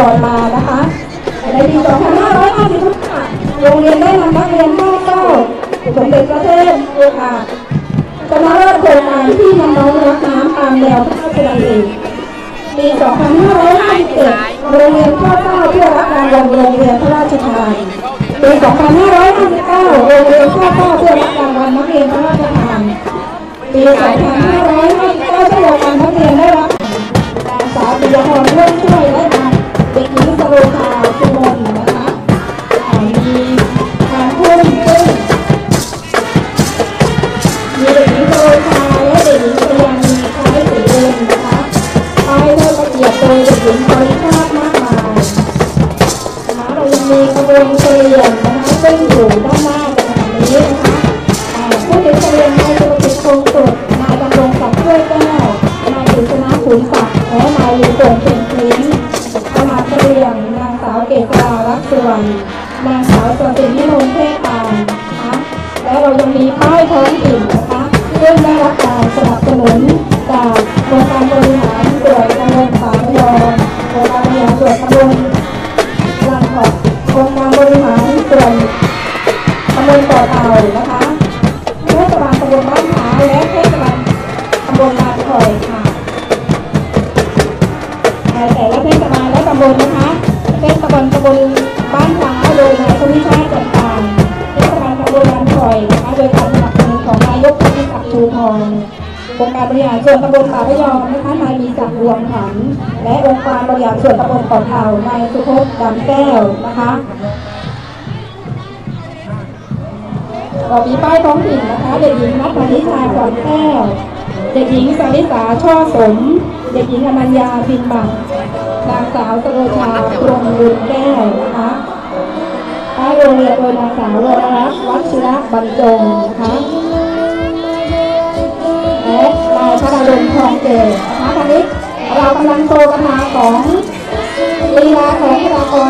ลอดมานะคะ ในปี 2555โรงเรียนได้รับนักเรียนมเก้าสมเด็จพระเทศโออาสคณะราชโครงการที่นำน้องรักน้ำตามแนวพระราชดำริปี 2557โรงเรียนข้าวเจ้าเพื่อรับการวัลโรงเรียนพระราชทานปี 2559โรงเรียนข้าวเจ้าเพื่อรับการวัลนักเรียนพระราชทานปี 25 ฤษณะขุนศักดิ์และนายลีตงเพ็ญพลิ้นสมาเกลียงนางสาวเกษรารักสุวรรณนางสาวสศินิมนเทพปานนะคะและเรายังมีป้ายท้องถิ่นนะคะซึ่งได้รับการสนับสนุนจากองค์การบริหารส่วนตำบลป่าพยอมองการบริหารส่วนตำบลหลังขององค์การบริหารส่วนตำบลต่อเต่านะคะเทศบาลตำบลบ้านขาและเทศบาลตำบลลานคอย แต่ละเทศบาลและตำบลนะคะเทศบาลตำบลบ้านขาโดยนายทวีชาติจันทางเทศบาลตำบลลานคอยนะคะโดยการสนับสนุนของนายกพิศักดิ์ชูทององค์การบริหารส่วนตำบลป่าพยอมนะคะนายมีศักดิ์รวมขัน และองค์การบริหารส่วนตำบลเกาะเต่านายสุพจน์ดำแก้วนะคะเรามีป้ายท้องถิ่นนะคะเด็กหญิงนัทธนิชาขวัญแก้ว เด็กหญิงสาริสาช่อสม เด็กหญิงอนัญญาบินบังนางสาวสโรชากรมบุญแก้วนะคะท้ายโรงเรียนโดยนางสาวโรรัตวัชระบรรจงนะคะและนายชาดาดลทองเกศนะคะตอนนี้เรากำลังโชว์คาถของลีลาของพระกร